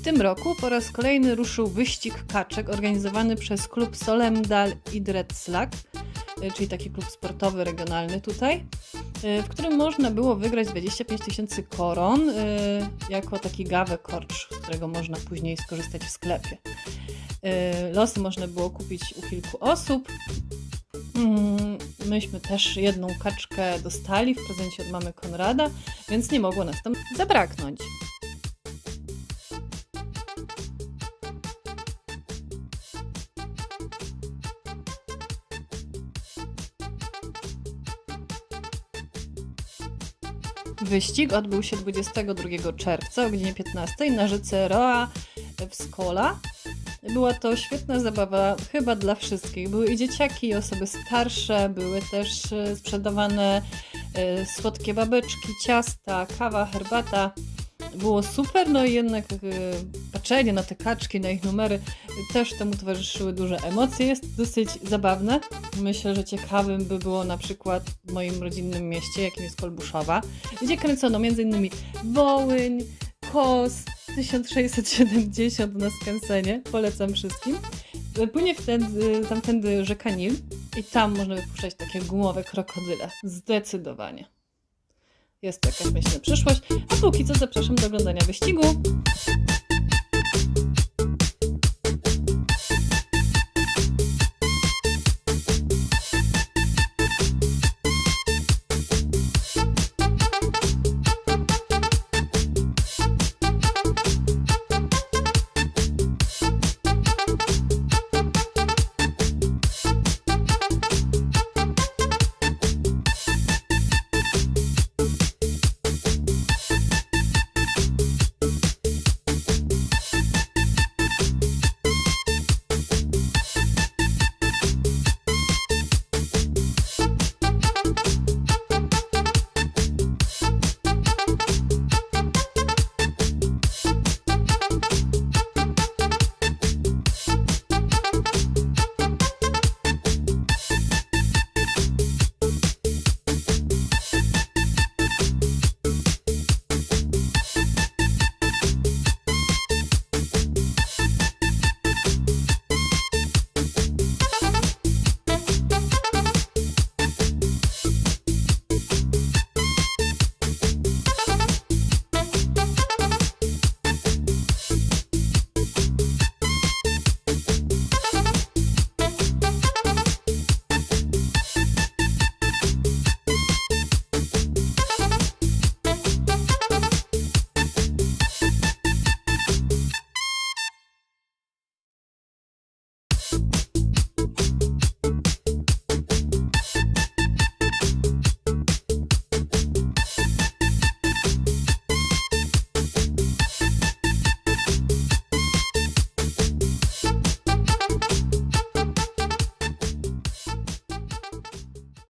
W tym roku po raz kolejny ruszył wyścig kaczek organizowany przez klub Solemdal Idretslag, y, czyli taki klub sportowy regionalny tutaj, y, w którym można było wygrać 25 tysięcy koron y, jako taki gawę korcz, z którego można później skorzystać w sklepie. Y, Losy można było kupić u kilku osób. Mm, Myśmy też jedną kaczkę dostali w prezencie od mamy Konrada, więc nie mogło nas tam zabraknąć. Wyścig odbył się 22 czerwca o godzinie 15 na rzece Roa w Skola. Była to świetna zabawa chyba dla wszystkich. Były i dzieciaki, i osoby starsze, były też e, sprzedawane e, słodkie babeczki, ciasta, kawa, herbata. Było super, no i jednak e, patrzenie na te kaczki, na ich numery, też temu towarzyszyły duże emocje. Jest dosyć zabawne. Myślę, że ciekawym by było na przykład w moim rodzinnym mieście, jakim jest Kolbuszowa, gdzie kręcono m.in. Wołyń, Kos, 1670 na skansenie. Polecam wszystkim. Płynie wtedy, tamtędy rzeka Nil i tam można wypuszczać takie gumowe krokodyle. Zdecydowanie. Jest to jakaś, myślę, przyszłość. A póki co zapraszam do oglądania wyścigu.